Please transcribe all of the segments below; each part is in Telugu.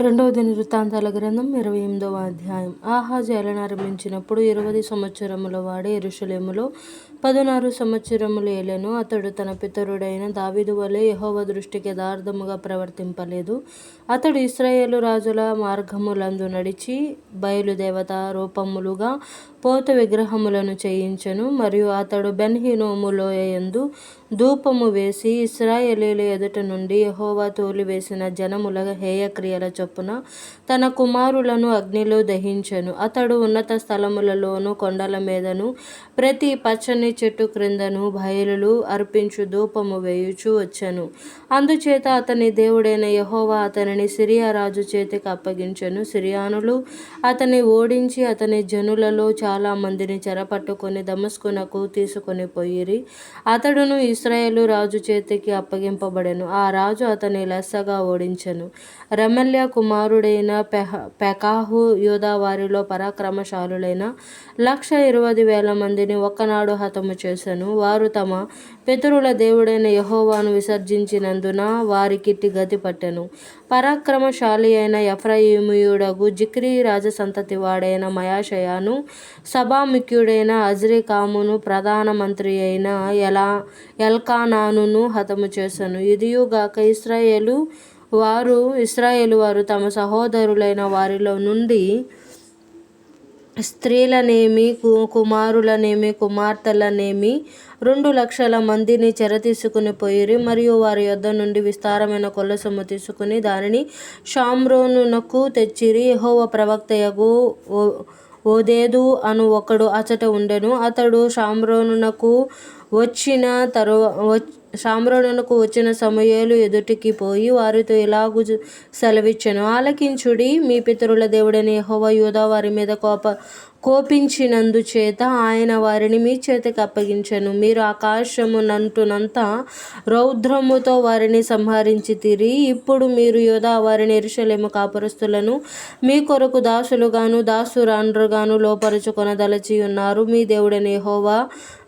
రెండవ దినవృత్తాంతాల గ్రంథం ఇరవై ఎనిమిదవ అధ్యాయం ఆహాజు ఏలనారంభించినప్పుడు ఇరవై సంవత్సరముల వాడే యెరూషలేములో పదునారు సంవత్సరములు ఏలెను. అతడు తన పితరుడైన దావిదు వలె యహోవ దృష్టికి యథార్థముగా ప్రవర్తింపలేదు. అతడు ఇస్రాయేలు రాజుల మార్గములందు నడిచి బయలుదేవత రూపములుగా పోత విగ్రహములను చేయించెను. మరియు అతడు బెన్ ధూపము వేసి ఇశ్రాయేలీయుల ఎదుట నుండి యహోవా తోలివేసిన జనముల హేయక్రియల చొప్పున తన కుమారులను అగ్నిలో దహించెను. అతడు ఉన్నత స్థలములలోను కొండల మీదను ప్రతి పచ్చని చెట్టు క్రిందను బయలులు అర్పించు ధూపము వేయుచూ వచ్చెను. అందుచేత అతని దేవుడైన యహోవా అతనిని సిరియా రాజు చేతికి అప్పగించెను. సిరియానులు అతన్ని ఓడించి అతని జనులలో చాలా మందిని చెరపట్టుకొని దమస్కునకు తీసుకొని పోయిరి. అతడును ఇస్రాయేలు రాజు చేతికి అప్పగింపబడెను. ఆ రాజు అతని లెస్సగా ఓడించెను. రమల్య కుమారుడైన పెహ పెకాహు యూదావారిలో పరాక్రమశాలులైన లక్ష ఇరవై వేల మందిని ఒక్కనాడు హతము చేసెను. వారు తమ పితరుల దేవుడైన యహోవాను విసర్జించినందున వారికిట్టి గతి పట్టెను. పరాక్రమశాలి అయిన ఎఫ్రాయిమీయుడగు జిక్రీ రాజసంతతి వాడైన మయషాయను సభాముఖ్యుడైన అజ్రీకామును ప్రధాన ఎలా ఎల్కానానును హతము చేశాను ఇదియుగాక ఇస్రాయేలు వారు ఇస్రాయేలు వారు తమ సహోదరులైన వారిలో నుండి స్త్రీలనేమి కుమారులనేమి కుమార్తెలనేమి రెండు లక్షల మందిని చెరతీసుకొని పోయిరి. మరియు వారి యొద్ద నుండి విస్తారమైన కొల్లసొమ్ము తీసుకుని దానిని షామ్రోనునకు తెచ్చిరి. యహోవ ప్రవక్తయగు ఓదేదు అను ఒకడు అచట ఉండెను. అతడు షోమ్రోనునకు వచ్చిన షోమ్రోనునకు వచ్చిన సమయాలు ఎదుటికి పోయి వారితో ఇలాగు సెలవిచ్చెను. ఆలకించుడి మీ పితరుల దేవుడని యహోవ యూదా వారి మీద కోప కోపించినందుచేత ఆయన వారిని మీ చేతికి అప్పగించను మీరు ఆకాశమునంటునంత రౌద్రముతో వారిని సంహరించి తిరిగి ఇప్పుడు మీరు యోధా వారిని యెరూషలేము కాపురస్తులను మీ కొరకు దాసులుగాను దాసురాండ్రుగాను లోపరుచుకొనదలచి ఉన్నారు. మీ దేవుడని హోవా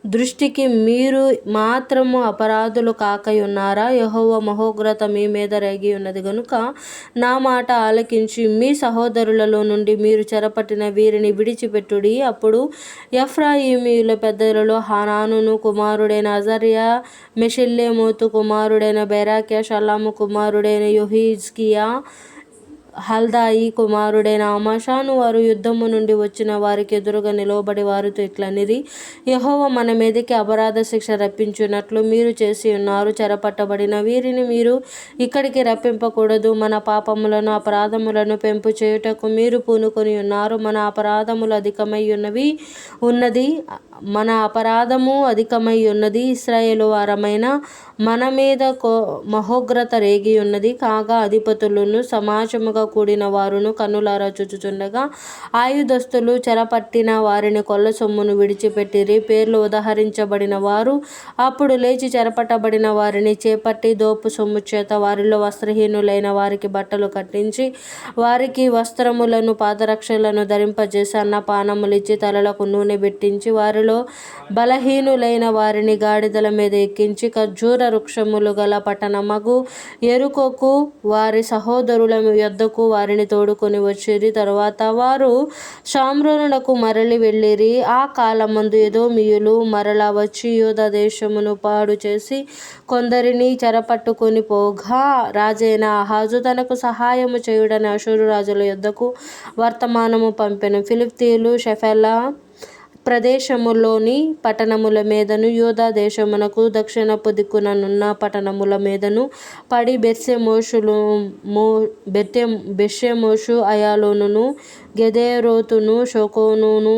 దృష్టికి మీరు మాత్రము అపరాధులు కాకయున్నారా? యహోవ మహోగ్రత మీ మీద రేగి ఉన్నది గనుక నా మాట ఆలకించి మీ సహోదరులలో నుండి మీరు చెరపట్టిన వీరిని విడిచిపెట్టుడి. అప్పుడు ఎఫ్రాయిమీయుల పెద్దలలో హానాను కుమారుడైన అజరియా మెషిల్లేమోతు కుమారుడైన బెరెక్యా షల్లము కుమారుడైన యుహీజ్కియా హల్దాయి కుమారుడైన అమాషాను వారు యుద్ధము నుండి వచ్చిన వారికి ఎదురుగా నిలవబడి వారితో ఇట్లనిది యహోవ మన మీదకి అపరాధ శిక్ష రప్పించున్నట్లు మీరు చేసి ఉన్నారు. చెరపట్టబడిన వీరిని మీరు ఇక్కడికి రప్పింపకూడదు. మన పాపములను అపరాధములను పెంపు చేయుటకు మీరు పూనుకొని ఉన్నారు. మన అపరాధములు అధికమై ఉన్నది మన అపరాధము అధికమై ఉన్నది. ఇశ్రాయేలు వారమైన మన మీద కో మహోగ్రత రేగి ఉన్నది. కాగా అధిపతులను సమాజముగా కూడిన వారును కన్నులారా చూచుచుండగా ఆయుధస్తులు చెరపట్టిన వారిని కొల్ల సొమ్మును విడిచిపెట్టిరి. పేర్లు ఉదహరించబడిన వారు అప్పుడు లేచి చెరపట్టబడిన వారిని చేపట్టి దోపు సొమ్ము చేత వారిలో వస్త్రహీనులైన వారికి బట్టలు కట్టించి వారికి వస్త్రములను పాదరక్షలను ధరింపజేసి అన్నపానములిచ్చి తలలకు నూనె పెట్టించి వారిలో బలహీనులైన వారిని గాడిదల మీద ఎక్కించి ఖర్జూర వృక్షములు గల పట్టణమగు ఎరుకోకు వారి సహోదరుల యొద్దకు వారిని తోడుకొని వచ్చిరి. తరువాత వారు షోమ్రోనునకు మరలి వెళ్ళిరి. ఆ కాలమందు మియులు మరల వచ్చి యోధ దేశమును పాడుచేసి కొందరిని చెరపట్టుకొని పోగా రాజైన ఆహాజు తనకు సహాయము చేయుడని అశూరు రాజుల యొద్దకు వర్తమానము పంపెను. ఫిలిప్తీలు షెఫెలా ప్రదేశములోని పట్టణముల మీదను యూదా దేశమునకు దక్షిణపు దిక్కుననున్న పట్టణముల మీదను పడి బేత్షెమెషు అయాలోను గెదేరోతును షోకోనును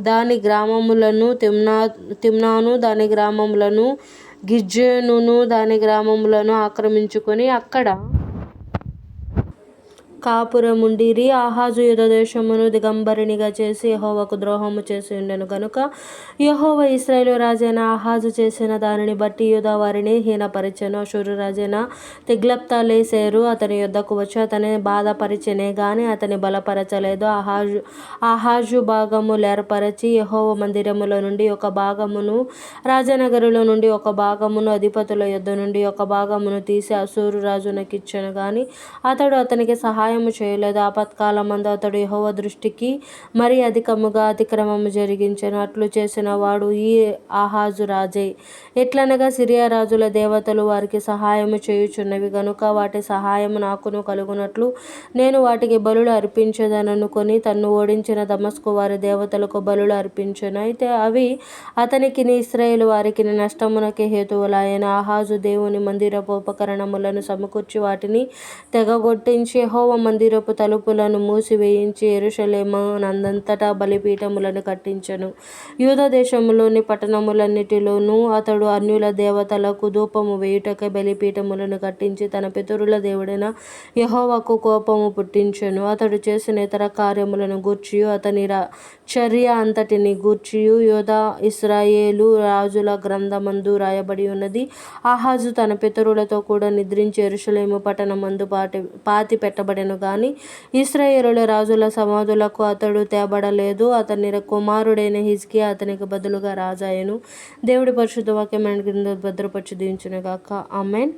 దాని గ్రామములను తిమ్నా తిమ్నాను దాని గ్రామములను గిజ్జేనును దాని గ్రామములను ఆక్రమించుకొని అక్కడ కాపురముండిరి. ఆహాజు యుధదేశమును దిగంబరినిగా చేసి యహోవకు ద్రోహము చేసి ఉండెను కనుక యహోవ ఇశ్రాయేలు రాజైన ఆహాజు చేసిన దానిని బట్టి యుధ వారిని హీనపరిచెను అష్షూరు రాజైన తిగ్లత్పిలేసెరు అతని యుద్ధకు వచ్చి అతని బాధపరిచనే గాని అతని బలపరచలేదు. ఆహాజు ఆహాజు భాగములేర్పరచి యహోవ మందిరములో నుండి ఒక భాగమును రాజనగరులో నుండి ఒక భాగమును అధిపతుల యుద్ధ నుండి ఒక భాగమును తీసి అసూరు రాజునకిచ్చెను గాని అతడు అతనికి సహాయం సహాయము చేయలేదు. ఆపత్కాలమందు అతడు యహోవ దృష్టికి మరి అధికముగా అతిక్రమము జరిగించను. అట్లు చేసిన వాడు ఈ ఆహాజు రాజే. ఎట్లనగా సిరియా రాజుల దేవతలు వారికి సహాయము చేయుచున్నవి. గనుక వాటి సహాయము నాకును కలుగునట్లు నేను వాటికి బలులు అర్పించదననుకొని తన్ను ఓడించిన దమస్కు వారి దేవతలకు బలులు అర్పించను. అయితే అవి అతనికి ఇస్రాయేల్ వారికి నష్టమునకి హేతువులాయన. ఆహాజు దేవుని మందిరపు ఉపకరణములను సమకూర్చి వాటిని తెగగొట్టించి హోవ మందిరపు తలుపులను మూసివేయించి యెరూషలేము నందంతటా బలిపీఠములను కట్టించెను. యూదా దేశములోని పట్టణములన్నిటిలోనూ అతడు అన్యుల దేవతలకు ధూపము వేయుటకై బలిపీఠములను కట్టించి తన పితరుల దేవుడైన యెహోవాకు కోపము పుట్టించెను. అతడు చేసిన ఇతర కార్యములను గూర్చియు అతని రా చర్య అంతటిని గూర్చియు. యోధా ఇస్రాయేలు రాజుల గ్రంథమందు రాయబడి ఉన్నది ఆహాజు తన పితరులతో కూడా నిద్రించి యెరూషలేము పట్టణమందు పాటి పాతి పెట్టబడెను గాని ఇస్రాయేలుల రాజుల సమాధులకు అతడు తేబడలేదు. అతని కుమారుడైన హిజ్కి అతనికి బదులుగా రాజాయను. దేవుడి పరిశుద్ధ వాక్యం క్రింద భద్రపరిచి దీవించును ఆమెన్.